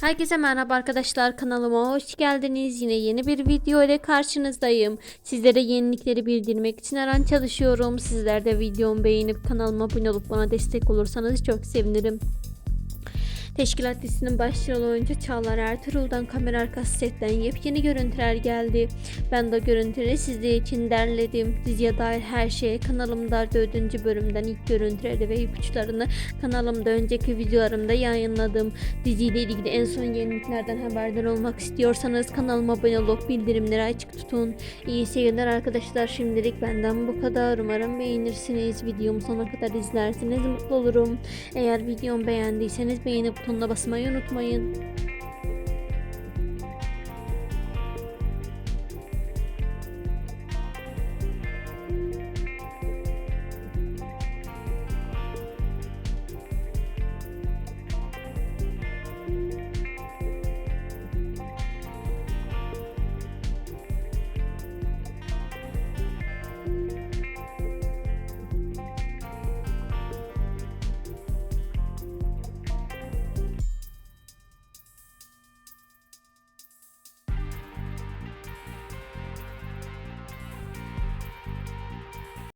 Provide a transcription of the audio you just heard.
Herkese merhaba arkadaşlar kanalıma hoş geldiniz. Yine yeni bir video ile karşınızdayım. Sizlere yenilikleri bildirmek için her an çalışıyorum. Sizler de videomu beğenip kanalıma abone olup bana destek olursanız çok sevinirim. Teşkilat dizisinin başrol oyuncu Çağlar Ertuğrul'dan kamera arkası setten yepyeni görüntüler geldi. Ben de görüntüleri sizler için derledim. Diziye dair her şeyi kanalımda 4. bölümden ilk görüntüleri ve ipuçlarını kanalımda önceki videolarımda yayınladım. Diziyle ilgili en son yeniliklerden haberdar olmak istiyorsanız kanalıma abone olup bildirimleri açık tutun. İyi seyirler arkadaşlar. Şimdilik benden bu kadar. Umarım beğenirsiniz. Videomu sona kadar izlerseniz mutlu olurum. Eğer videomu beğendiyseniz beğeni butonuna basmayı unutmayın.